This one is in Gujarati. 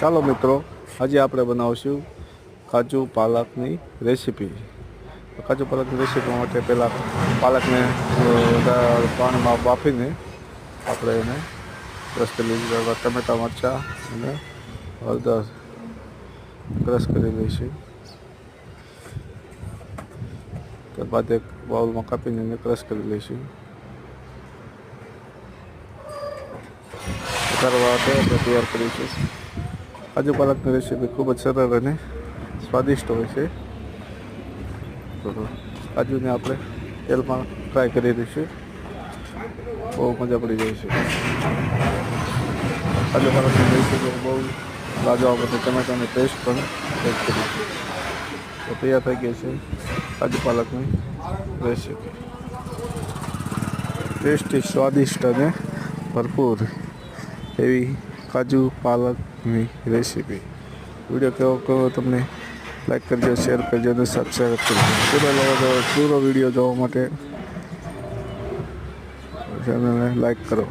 ચાલો મિત્રો, આજે આપણે બનાવશું કાજુ પાલકની રેસીપી. કાજુ પાલકની રેસીપી માટે પહેલાં પાલકને પાણીમાં બાફીને આપણે એને ક્રશ કરી લીધું ટમેટા, મરચાં અને હળદર ક્રશ કરી લઈશું. ત્યારબાદ એક બાઉલમાં કાપીને એને ક્રશ કરી લઈશું. કરવા તૈયાર કરીશું. કાજુ પાલકની રેસીપી ખૂબ જ સરળ અને સ્વાદિષ્ટ હોય છે. કાજુને આપણે તેલમાં ફ્રાય કરી દઈશું. બહુ મજા પડી જાય છે. કાજુ પાલકની રેસીપી બહુ લાજવાબ અને ટમેટાની પેસ્ટ પણ એડ કરીશું તો તૈયાર થઈ ગઈ છે કાજુ પાલકની રેસીપી. ટેસ્ટી સ્વાદિષ્ટ અને ભરપૂર એવી કાજુ પાલકની રેસીપી વીડિયો કેવો કેવો તમને લાઈક કરજો શેર કરજો અને સબસ્ક્રાઈબ કરજો. પૂરો પૂરો વીડિયો જોવા માટે ચેનલને લાઈક કરો.